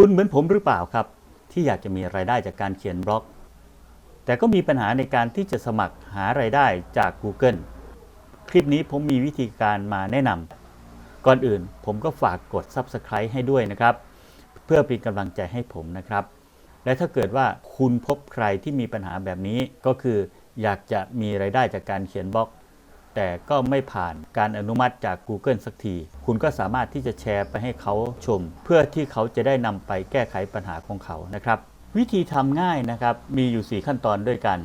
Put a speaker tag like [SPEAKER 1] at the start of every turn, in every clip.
[SPEAKER 1] คุณเหมือนผมหรือเปล่าครับ ที่อยากจะมีรายได้จากการเขียนบล็อก แต่ก็มีปัญหาในการที่จะสมัครหารายได้จาก Google คลิปนี้ผมมีวิธีการมาแนะนำก่อนอื่นผมก็ฝากกด Subscribe ให้ด้วยนะครับ เพื่อเป็นกำลังใจให้ผมนะครับ และถ้าเกิดว่าคุณพบใครที่มีปัญหาแบบนี้ก็คือ อยากจะมีรายได้จากการเขียนบล็อก แต่ก็ไม่ผ่านการอนุมัติจาก Google สักที คุณก็สามารถที่จะแชร์ไปให้เขาชม เพื่อที่เขาจะได้นำไปแก้ไขปัญหาของเขานะครับ วิธีทำง่ายนะครับ มีอยู่ 4 ขั้นตอนด้วยกัน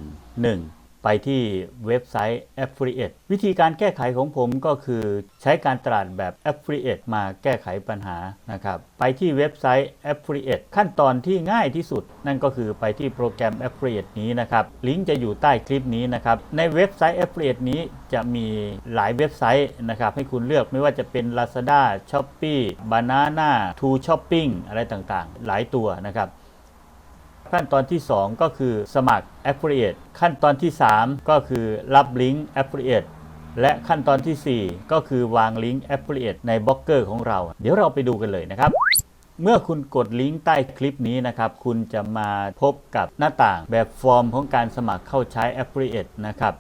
[SPEAKER 1] 1. ไปที่เว็บไซต์ Affiliate วิธีการแก้ไขของผมก็คือใช้การตลาดแบบ Affiliate มาแก้ไขปัญหานะครับ ไปที่เว็บไซต์ Affiliate ขั้นตอนที่ง่ายที่สุด นั่นก็คือไปที่โปรแกรม Affiliate นี้นะครับ ลิงก์จะอยู่ใต้คลิปนี้นะครับ ในเว็บไซต์ Affiliate นี้จะมีหลายเว็บไซต์นะครับให้คุณเลือกไม่ว่าจะเป็น Lazada, Shopee, Banana, To Shopping อะไรต่างๆ หลายตัวนะครับ ขั้นตอนที่ 2 ก็คือสมัคร Affiliate ขั้นตอนที่ 3 ก็คือรับลิงก์ Affiliate และขั้นตอนทีสี่ 4 ก็คือวางลิงก์ Affiliate ในบล็อกเกอร์ของเรา เดี๋ยวเราไปดูกันเลยนะครับเมื่อคุณกดลิงก์ใต้คลิปนี้นะครับ คุณจะมาพบกับหน้าต่างแบบฟอร์มของการสมัครเข้าใช้ Affiliate นะครับ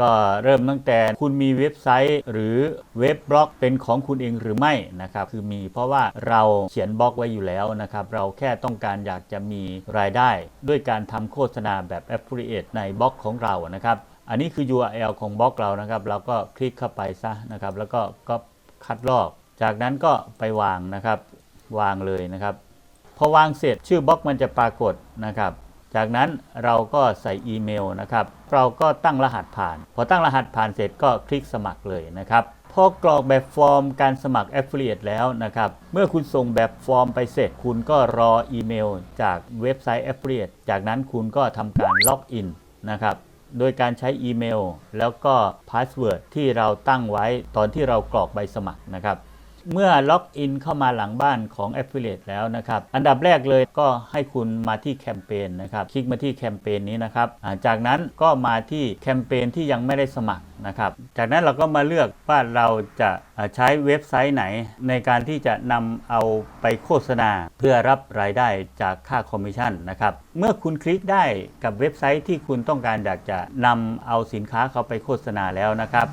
[SPEAKER 1] ก็เริ่มตั้งแต่คุณมีเว็บไซต์ หรือเว็บบล็อกเป็นของคุณเองหรือไม่นะครับคือมีเพราะว่าเราเขียนบล็อกไว้อยู่แล้วนะครับเราแค่ต้องการอยากจะมีรายได้ ด้วยการทำโฆษณาแบบ Affiliate ในบล็อกของเรานะครับอันนี้คือ URL ของบล็อกเรานะครับเราก็คลิกเข้าไปซะนะครับแล้วก็ก็คัดลอก จากนั้นก็ไปวางนะครับวางเลยนะครับพอวางเสร็จชื่อบล็อกมันจะปรากฏนะครับ จากนั้นเราก็ใส่อีเมลนะครับ เราก็ตั้งรหัสผ่าน พอตั้งรหัสผ่านเสร็จก็คลิกสมัครเลยนะครับ พอกรอกแบบฟอร์มการสมัคร Affiliate แล้วนะครับ เมื่อคุณส่งแบบฟอร์มไปเสร็จ คุณก็รออีเมลจากเว็บไซต์ Affiliate จากนั้นคุณก็ทำการล็อกอินนะครับโดยการใช้อีเมล แล้วก็พาสเวิร์ดที่เราตั้งไว้ตอนที่เรากรอกใบสมัครนะครับ เมื่อล็อกอินเข้ามาหลังบ้านของ Affiliate แล้วนะครับ อันดับแรกเลยก็ให้คุณมาที่แคมเปญนะครับ คลิกมาที่แคมเปญนี้นะครับ จากนั้นก็มาที่แคมเปญที่ยังไม่ได้สมัคร นะครับ จากนั้นเราก็มาเลือกว่าเราจะใช้เว็บไซต์ไหน ในการที่จะนำเอาไปโฆษณาเพื่อรับรายได้จากค่าคอมมิชชั่นนะครับ เมื่อคุณคลิกได้กับเว็บไซต์ที่คุณต้องการอยากจะนำเอาสินค้าเขาไปโฆษณาแล้วนะครับ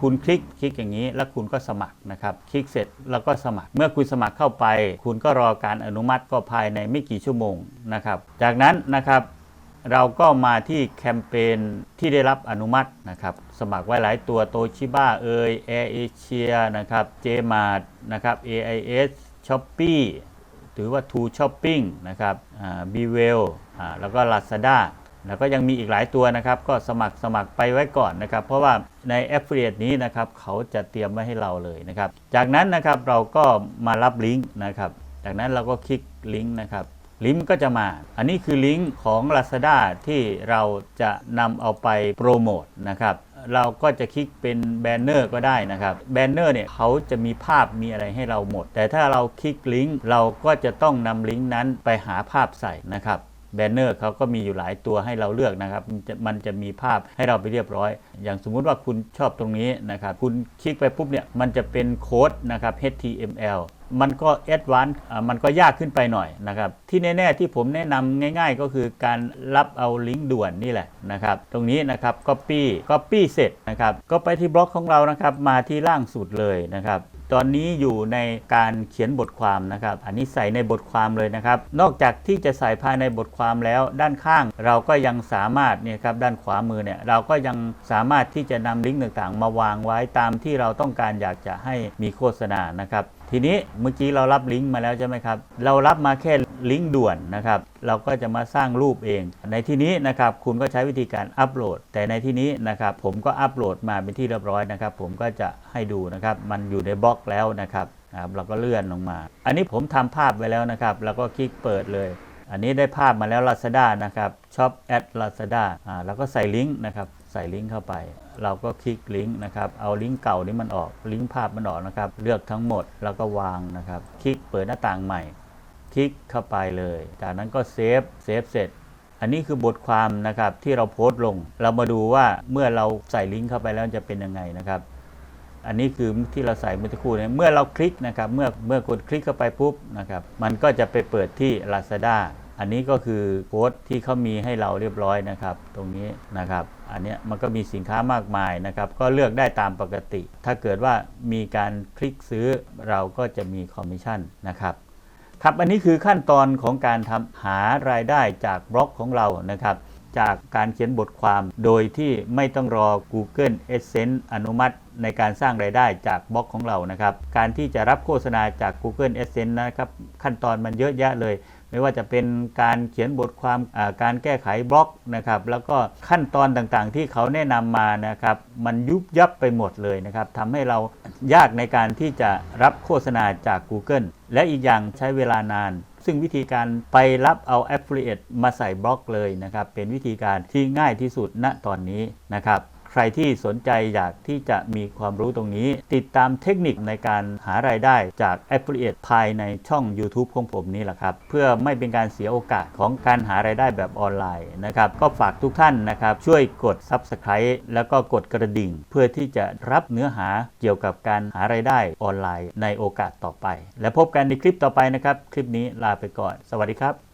[SPEAKER 1] คุณคลิกคลิกอย่างนี้แล้วคุณก็สมัครนะครับ คลิกเสร็จแล้วก็สมัคร เมื่อคุณสมัครเข้าไป คุณก็รอการอนุมัติก็ภายในไม่กี่ชั่วโมงนะครับ จากนั้นนะครับ เราก็มาที่แคมเปญที่ได้รับอนุมัตินะครับ สมัครไว้หลายตัวโตชิบ้าเอยแอร์เอเชียนะครับเจมาร์นะครับ AIS Shopee หรือว่า To Shopping นะครับบีเวลแล้วก็ Lazada แล้วก็ยังมีอีกหลายตัวนะครับ ก็สมัครสมัครไปไว้ก่อนนะครับ เพราะว่าใน Affiliate นี้นะครับเขาจะเตรียมไว้ให้เราเลยนะครับ จากนั้นนะครับเราก็มารับลิงก์นะครับ จากนั้นเราก็คลิกลิงก์นะครับ ลิงก์ก็จะมา อันนี้คือลิงก์ของ Lazada ที่เราจะนำเอาไปโปรโมทนะครับ เราก็จะคลิกเป็นแบนเนอร์ก็ได้นะครับ แบนเนอร์เนี่ยเขาจะมีภาพมีอะไรให้เราหมด แต่ถ้าเราคลิกลิงก์เราก็จะต้องนำลิงก์นั้นไปหาภาพใส่นะครับแบนเนอร์เขาก็มีอยู่หลายตัวให้เราเลือกนะครับ มันจะมันจะมีภาพให้เราไปเรียบร้อย อย่างสมมุติว่าคุณชอบตรงนี้นะครับ คุณคลิกไปปุ๊บเนี่ย มันจะเป็นโค้ดนะครับ HTML มันก็แอดวานซ์มันก็ยากขึ้นไปหน่อยนะครับ ที่แน่ๆที่ผมแนะนำง่าย ๆ ก็คือการรับเอาลิงก์ด่วนนี่แหละนะครับ ตรงนี้นะครับ Copy Copy เสร็จนะครับ ก็ไปที่บล็อกของเรานะครับ มาที่ล่างสุดเลยนะครับตอนนี้อยู่ในการเขียนบทความนะครับ อันนี้ใส่ในบทความเลยนะครับ นอกจากที่จะใส่ภายในบทความแล้ว ด้านข้างเราก็ยังสามารถเนี่ยครับด้านขวามือเนี่ยเราก็ยังสามารถที่จะนำลิงก์ต่างๆ มาวางไว้ตามที่เราต้องการอยากจะให้มีโฆษณานะครับทีนี้เมื่อกี้เรารับลิงก์มาแล้วใช่ไหมครับ เรารับมาแค่ลิงก์ด่วนนะครับ เราก็จะมาสร้างรูปเอง ในที่นี้นะครับคุณก็ใช้วิธีการอัปโหลด แต่ในที่นี้นะครับผมก็อัปโหลดมาเป็นที่เรียบร้อยนะครับ ผมก็จะให้ดูนะครับ มันอยู่ในบล็อกแล้วนะครับครับเราก็เลื่อนลงมา อันนี้ผมทำภาพไว้แล้วนะครับ แล้วก็คลิกเปิดเลย อันนี้ได้ภาพมาแล้ว Lazada นะครับ Shop at Lazada อ่าแล้วก็ใส่ลิงก์นะครับ ส่ลิงก์เข้าไป เราก็คลิกลิงก์นะครับ เอาลิงก์เก่านี้มันออก ลิงก์ภาพมันออกนะครับ เลือกทั้งหมดแล้วก็วางนะครับ คลิกเปิดหน้าต่างใหม่ คลิกเข้าไปเลย จากนั้นก็เซฟ เซฟเสร็จ อันนี้คือบทความนะครับที่เราโพสต์ลง เรามาดูว่าเมื่อเราใส่ลิงก์เข้าไปแล้วจะเป็นยังไงนะครับ อันนี้คือที่เราใส่เมื่อสักครู่เนี่ยเมื่อเราคลิกนะครับ เมื่อเมื่อกดคลิกเข้าไปปุ๊บนะครับ มันก็จะไปเปิดที่ Lazada อันนี้ก็คือโค้ดที่เขามีให้เราเรียบร้อยนะครับ ตรงนี้นะครับ อันนี้มันก็มีสินค้ามากมายนะครับ ก็เลือกได้ตามปกติ ถ้าเกิดว่ามีการคลิกซื้อเราก็จะมีคอมมิชชั่นนะครับครับอันนี้คือขั้นตอนของการทำหารายได้จากบล็อกของเรานะครับ จากการเขียนบทความโดยที่ไม่ต้องรอ Google Adsense อนุมัติในการสร้างรายได้จากบล็อกของเรานะครับ การที่จะรับโฆษณาจาก Google Adsense นะครับ ขั้นตอนมันเยอะแยะเลย ไม่ว่าจะเป็นการเขียนบทความการแก้ไขบล็อกนะครับ แล้วก็ขั้นตอนต่างๆ ที่เขาแนะนำมานะครับ มันยุบยับไปหมดเลยนะครับทำให้เรายากในการที่จะรับโฆษณาจาก Google และอีกอย่างใช้เวลานาน ซึ่งวิธีการไปรับเอา Affiliate มาใส่บล็อกเลยนะครับ เป็นวิธีการที่ง่ายที่สุดณตอนนี้นะครับ รที่สนใจอยากที่จะมีความรู้ตรงนี้ ติดตามเทคนิคในการหารายได้จาก Affiliate ภายในช่อง YouTube ของผมนี่แหละครับ เพื่อไม่เป็นการเสียโอกาสของการหารายได้แบบออนไลน์นะครับ ก็ฝากทุกท่านนะครับ ช่วยกด Subscribe แล้วก็กดกระดิ่ง เพื่อที่จะรับเนื้อหาเกี่ยวกับการหารายได้ออนไลน์ในโอกาสต่อไป และพบกันในคลิปต่อไปนะครับ คลิปนี้ลาไปก่อน สวัสดีครับ